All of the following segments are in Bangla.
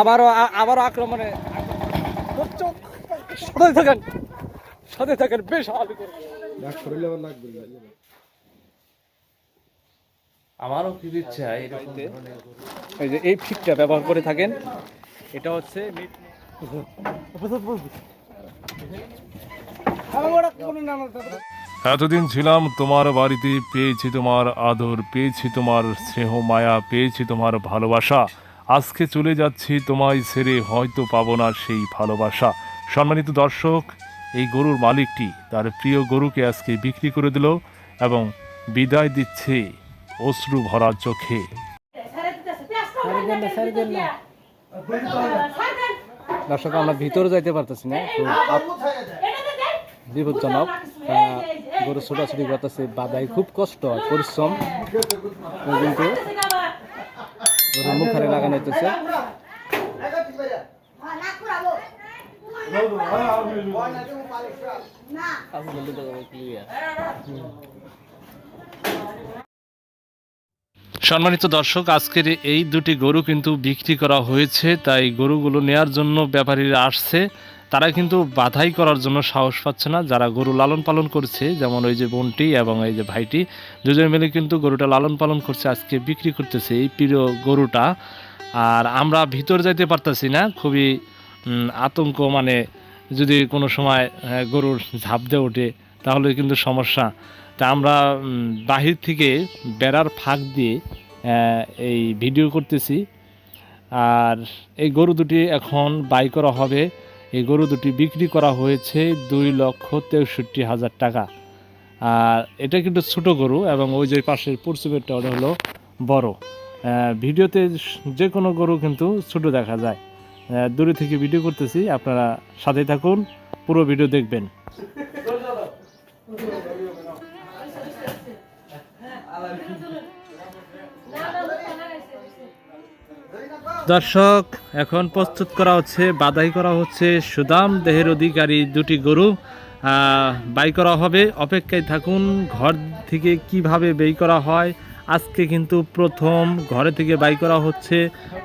আবারও আবারও আক্রমণে। সাথে থাকেন। সাথে থাকেন বেশ আমারও কি ইচ্ছা এই যে এই ফিকটা ব্যবহার করে থাকেন এটা হচ্ছে মিট এতদিন ছিলাম তোমার বাড়িতে পেয়েছি তোমার আদর পেয়েছি তোমার স্নেহ মায়া পেয়েছি তোমার ভালোবাসা আজকে চলে যাচ্ছি তোমায় ছেড়ে হয়তো পাবো না সেই ভালোবাসা সম্মানিত দর্শক এই গরুর মালিকটি তার প্রিয় গরুকে আজকে বিক্রি করে দিল এবং বিদায় দিচ্ছে অশ্রু ভরা চোখে দর্শক আমরা ভিতরে যাইতে পারতেছি না বিপজ্জনক গরু ছোটাছুটি করতেছে বাদাই খুব কষ্ট হয় পরিশ্রম। কিন্তু গরুর মুখারে লাগানো হইতেছে। সম্মানিত দর্শক, আজকের এই দুটি গরু কিন্তু বিক্রি করা হয়েছে, তাই গরুগুলো নেয়ার জন্য ব্যাপারীরা আসছে। তারা কিন্তু বাধাই করার জন্য সাহস পাচ্ছে না। যারা গরু লালন পালন করছে, যেমন ওই যে বোনটি এবং এই যে ভাইটি, দুজন মিলে কিন্তু গরুটা লালন পালন করছে, আজকে বিক্রি করতেছে এই প্রিয় গরুটা। আর আমরা ভিতর যাইতে পারতেছি না, খুবই আতঙ্ক মানে যদি কোনো সময় গরুর ঝাঁপ দিয়ে ওঠে, তাহলে কিন্তু সমস্যা। তা আমরা বাহির থেকে বেড়ার ফাঁক দিয়ে এই ভিডিও করতেছি। আর এই গরু দুটি এখন বাই করা হবে। এই গরু দুটি বিক্রি করা হয়েছে দুই লক্ষ তেষট্টি হাজার টাকা। আর এটা কিন্তু ছোট গরু এবং ওই যে পাশের পরশুপেরটা ওটা হলো বড়। ভিডিওতে যে কোনো গরু কিন্তু ছোট দেখা যায়। দূরে থেকে ভিডিও করতেছি, আপনারা সাথে থাকুন, পুরো ভিডিও দেখবেন। দর্শক, এখন প্রস্তুত করা হচ্ছে বাদাই করা হচ্ছে সুদাম দেহের অধিকারী দুটি গরু। বাই করা হবে, অপেক্ষায় থাকুন, ঘর থেকে কীভাবে বেই করা হয়। আজকে কিন্তু প্রথম ঘরে থেকে বাই করা হচ্ছে,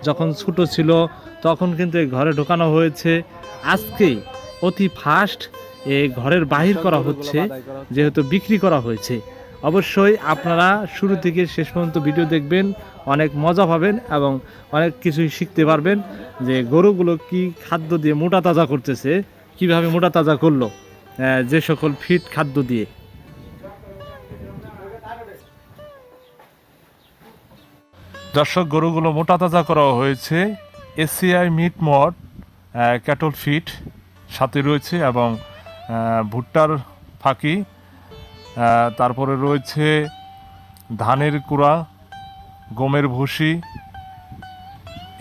যখন ছোট ছিল, তখন কিন্তু এই ঘরে ঢোকানো হয়েছে। আজকে অতি ফাস্ট এ ঘরের বাহির করা হচ্ছে, যেহেতু বিক্রি করা হয়েছে। অবশ্যই আপনারা শুরু থেকে শেষ পর্যন্ত ভিডিও দেখবেন, অনেক মজা পাবেন এবং অনেক কিছুই শিখতে পারবেন যে গরুগুলো কি খাদ্য দিয়ে মোটা তাজা করতেছে, কীভাবে মোটা তাজা করল যে সকল ফিট খাদ্য দিয়ে। দর্শক, গরুগুলো মোটা তাজা করা হয়েছে, এসিআই মিট মড ক্যাটল ফিট সাথে রয়েছে এবং ভুট্টার ফাঁকি তারপরে রয়েছে ধানের কুড়া, গমের ভুসি,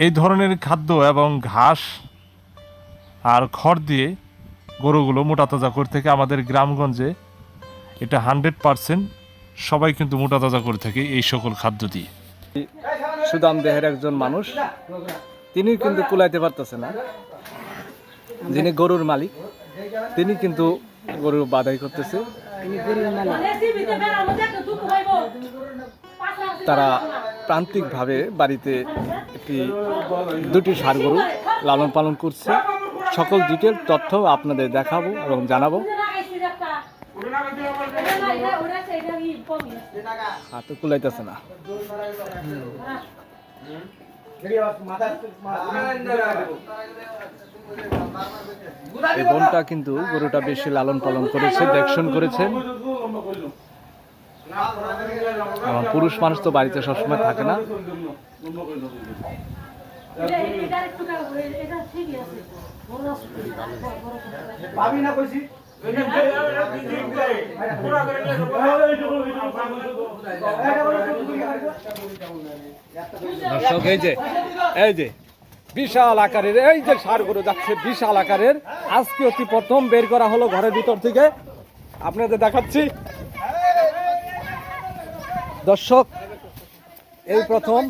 এই ধরনের খাদ্য এবং ঘাস আর খড় দিয়ে গরুগুলো মোটা তাজা করে থেকে আমাদের গ্রামগঞ্জে। এটা হান্ড্রেড পারসেন্ট সবাই কিন্তু মোটা তাজা করে থাকে এই সকল খাদ্য দিয়ে। সুদাম দেহের একজন মানুষ, তিনি কিন্তু কুলাইতে পারতেছে না। যিনি গরুর মালিক, তিনি কিন্তু গরু বাধাই করতেছে। তারা প্রান্তিকভাবে বাড়িতে একটি, দুটি গরু লালন পালন করছে। সকল ডিটেল তথ্য আপনাদের দেখাবো, এবং জানাব। হাতে কুলাইতেছে না। এই বোনটা কিন্তু গরুটা বেশি লালন পালন করেছে দেখশন করেছেন এবং পুরুষ মানুষ তো বাড়িতে সবসময় থাকে না। দর্শক, এই যে এই যে, বিশাল আকারের, এই যে সার গরু যাচ্ছে বিশাল আকারের। আজকে অতি প্রথম বের করা হলো ঘরের ভিতর থেকে। আপনাদের দেখাচ্ছি। দর্শক, এই প্রথম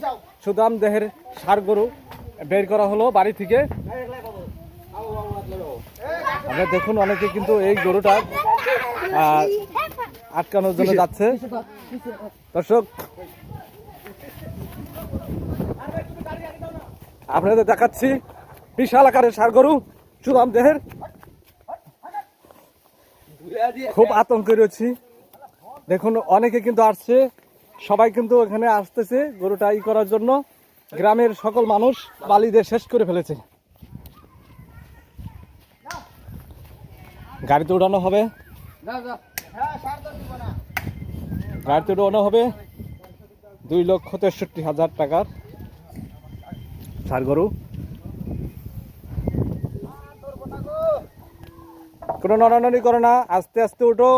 সুদাম দেহের সার গরু বের করা হলো বাড়ি থেকে। আপনারা দেখুন অনেকে কিন্তু এই গরুটা আটকানোর জন্য যাচ্ছে। দর্শক, আপনাদের দেখাচ্ছি বিশাল আকারের সার গরু, চুরাম দেহের। খুব আতঙ্কে রয়েছি। দেখুন, অনেকে কিন্তু আসছে, সবাই কিন্তু এখানে আসতেছে গরুটা ই করার জন্য। গ্রামের সকল মানুষ বালিদের শেষ করে ফেলেছে। গাড়িতে উঠানো হবে? গাড়িতে উঠানো হবে দুই লক্ষ তেষট্টি হাজার টাকার। সার গরু কোনো নড়ানড়ি করে না, আস্তে আস্তে উঠো।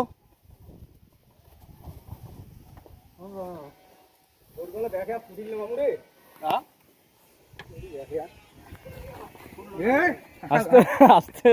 আস্তে আস্তে।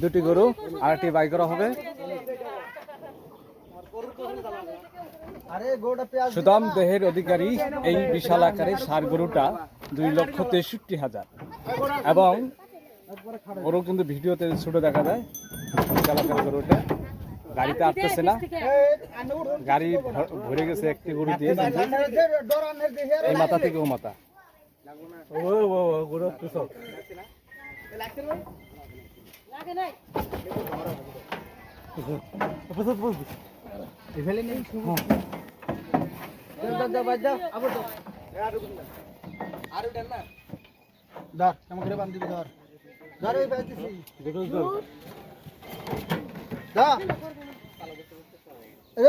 দুটি গরু আর একটি বাই করা হবে। সুদাম দেহের অধিকারী এই বিশাল আকারের সার গরুটা দুই লক্ষ তেষট্টি হাজার। এবং গরু কিন্তু ভিডিওতে ছোট দেখা যায় বিশাল আকারের গরুটা। গাড়িতে আসতেছে না। গাড়ি ভরে গেছে একটি গরু দিয়ে এই মাথা থেকে ও মাথা। গরু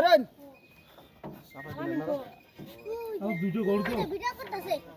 আর সাপ পোকা এই আছে গরু সাপ পোকা মাখারে তুই পেঁয়াজ দিছিস কোনে হ্যাঁ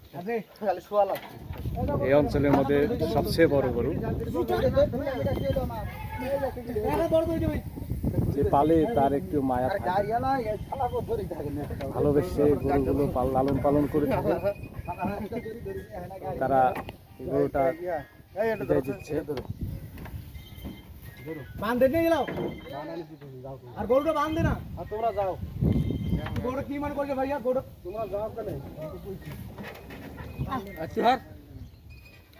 এই অঞ্চলের মধ্যে সবচেয়ে বড় গরু। যে পালে তার একটু মায়া থাকে। ভালোবেসে গরুগুলো লালন পালন করে থাকে। তারা গরুটা দিচ্ছে। বান্ধে নিয়ে গেলাম আর গরুটা বান্ধে না। আর তোমরা যাও। গরু কি মনে করছে ভাইয়া? গরু তোমরা যাও কেন?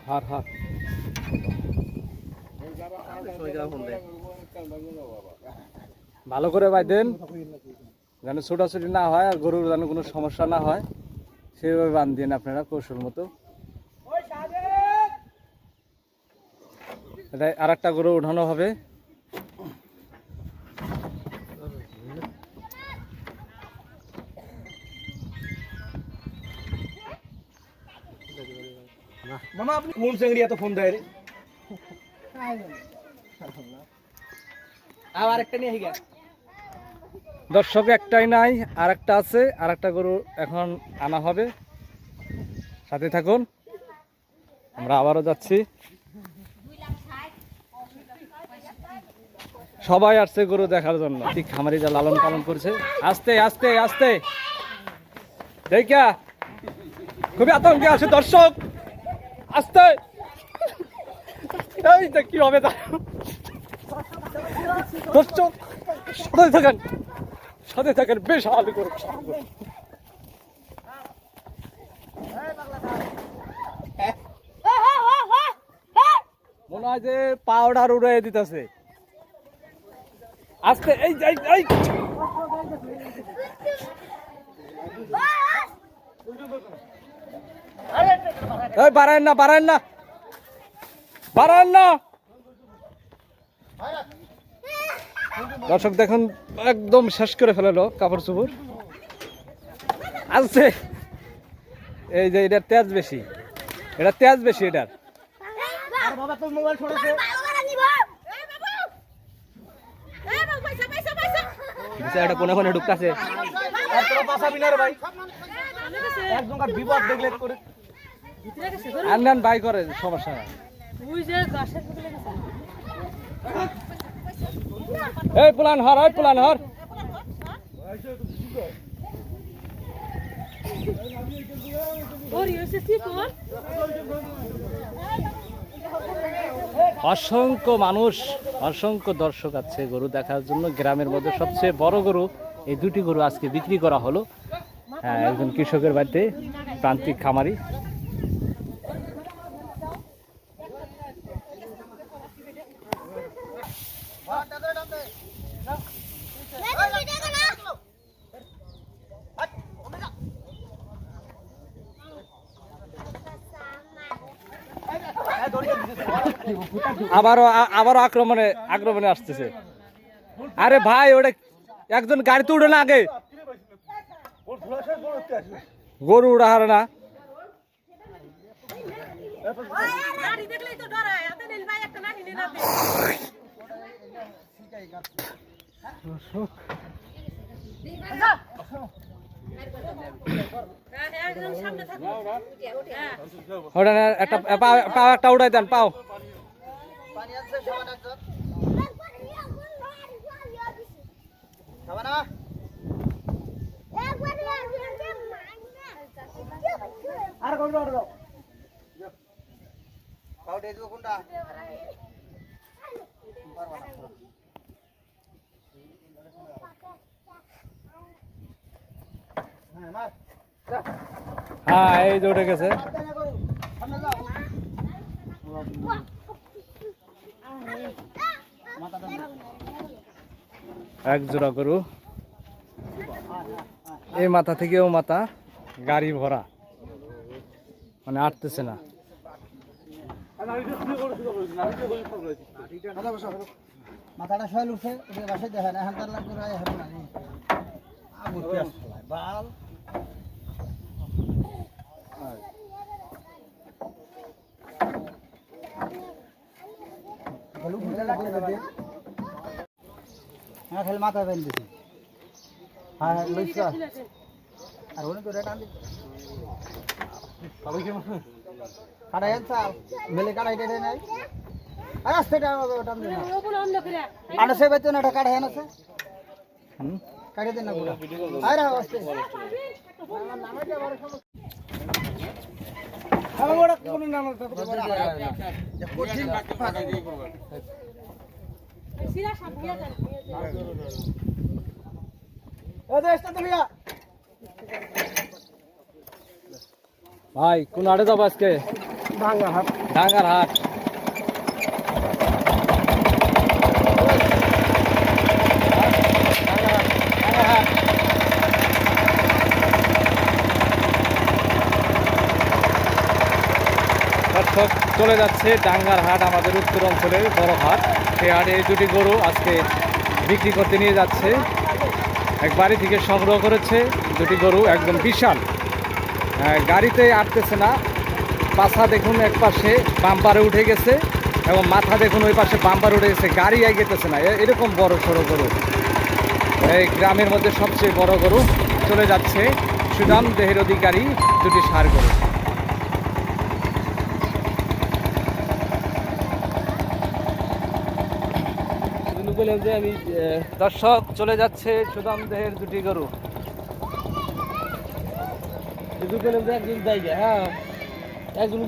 হার। হার ভালো করে বাইদেন, যেন ছোটাছুটি না হয় আর গরুর যেন কোনো সমস্যা না হয়, সেভাবে বান দিন আপনারা কৌশল মতো। আর একটা গরু উঠানো হবে। মামা আপনি কোন চেংড়ি এত ফোন দেয় রে? আবার একটা নিয়ে গিয়া দর্শক একটাই নাই আর একটা আছে আর একটা গরু এখন আনা হবে। সাথে থাকুন আমরা আবারও যাচ্ছি। সবাই আসছে গরু দেখার জন্য। ঠিক খামারি যা লালন পালন করছে। আস্তে আস্তে আস্তে। দেখা খুবই আতঙ্কে আছে দর্শক। আস্তে। এই দেখ কি হবে তা দর্শক সাথে থাকেন। সাথে থাকেন বেশ আলো করে মনে হয় যে পাউডার উড়ে দিতেছে। আজকে এই এই এই। এই বাড়ায় না বাড়ায় না। বাড়ায় না। দর্শক দেখুন একদম শেষ করে ফেলালো কাপড় চুপড়। আসছে এই যে এটার তেজ বেশি। এটা তেজ বেশি এটার। ছড়েছে এটা কোনে কোনে ঢুকতেছে? বিপদ দেখলে বাই করে সমস্যা না এই প্লান হর ওই প্লান হর। অসংখ্য মানুষ অসংখ্য দর্শক আছে গরু দেখার জন্য। গ্রামের মধ্যে সবচেয়ে বড় গরু এই দুটি গরু আজকে বিক্রি করা হলো। হ্যাঁ একজন কৃষকের বাড়িতে প্রান্তিক খামারি। আবারও আবারও আক্রমণে আক্রমণে আসতেছে। আরে ভাই ওটা একজন গাড়িতে উঠে না আগে? গরু উড়া হারে না। একটা নাকি নিলাম একদম সামনে থাকো হ্যাঁ ওটা না, একটা পাও। পাও একটা উড়াই দেন পাও আর কোনটা অর্ডার দাও? হ্যাঁ মার। হ্যাঁ এই যে উঠে গেছে সামনে যাও এক জোড়া গরু। এই মাথা থেকে ও মাথা গাড়ি ভরা। মানে আটতেছে না। মাথাটা শৈল উঠছে ওদের বাসায় দেখেন, এখন তার লাগবে হবে না আগুন পেঁয়াজ ফেলায় বাল হ্যাঁ খালি মাথা বেন দিছি। হ্যাঁ হ্যাঁ লইছ আর উনি তো রেট আনলি। কাটাই চাল মেলে কাটাই টেটে নাই। আর ওটা আনলি না ওগুলো অন্য করে আনা সে বেতন এটা কাটাই আনছে। হুম? কাটিয়ে দেন না পুরো। আরে, আস্তে। আমার ওটা কোনো না না কঠিন ভাই কোন হাটে যাব আজকে? ভাঙা হাট। ডাঙ্গার হাট দর্শক চলে যাচ্ছে ডাঙ্গার হাট, আমাদের উত্তর অঞ্চলের বড় হাট। সেই হাটে দুটি গরু আজকে বিক্রি করতে নিয়ে যাচ্ছে। এক বাড়ি থেকে সংগ্রহ করেছে দুটি গরু, একদম বিশাল। গাড়িতে আটতেছে না। পাছা দেখুন এক পাশে বাম্পারে উঠে গেছে এবং মাথা দেখুন ওই পাশে বাম্পার উঠে গেছে। গাড়ি এগেতেছে না। এরকম বড়, সড়ো গরু। এই গ্রামের মধ্যে সবচেয়ে বড় গরু চলে যাচ্ছে। সুদাম দেহের অধিকারী দুটি সার গরু। দর্শক চলে যাচ্ছে সুদাম দেহের দুটি গরু। একজন জায়গা হ্যাঁ। একজন